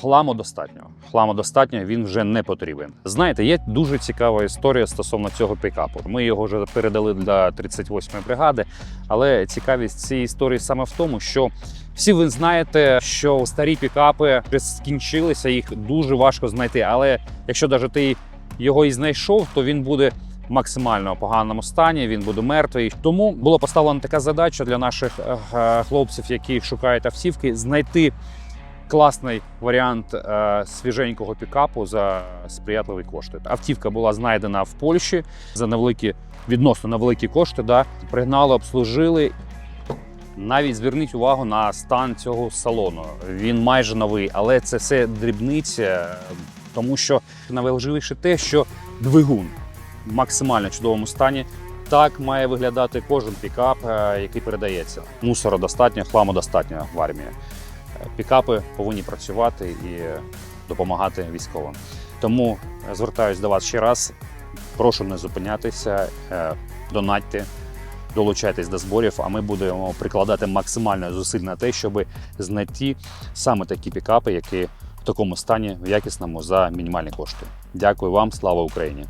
Хламу достатньо. Хламу достатньо, він вже не потрібен. Знаєте, є дуже цікава історія стосовно цього пікапу. Ми його вже передали для 38-ї бригади, але цікавість цієї історії саме в тому, що всі ви знаєте, що старі пікапи скінчилися, їх дуже важко знайти. Але якщо навіть ти його і знайшов, то він буде максимально поганому стані, він буде мертвий. Тому було поставлена така задача для наших е, хлопців, які шукають автівки, знайти класний варіант е, свіженького пікапу за сприятливі кошти. Автівка була знайдена в Польщі за невеликі відносно невеликі кошти. Да, пригнали, обслужили. Навіть зверніть увагу на стан цього салону. Він майже новий, але це все дрібниця, тому що найважливіше те, що двигун в максимально чудовому стані. Так має виглядати кожен пікап, е, який передається. Мусора достатньо, хламу достатньо в армії. Пікапи повинні працювати і допомагати військовим. Тому е, звертаюсь до вас ще раз. Прошу не зупинятися, е, донатьте, долучайтесь до зборів, а ми будемо прикладати максимально зусиль на те, щоб знайти саме такі пікапи, які в такому стані в якісному за мінімальні кошти. Дякую вам, слава Україні!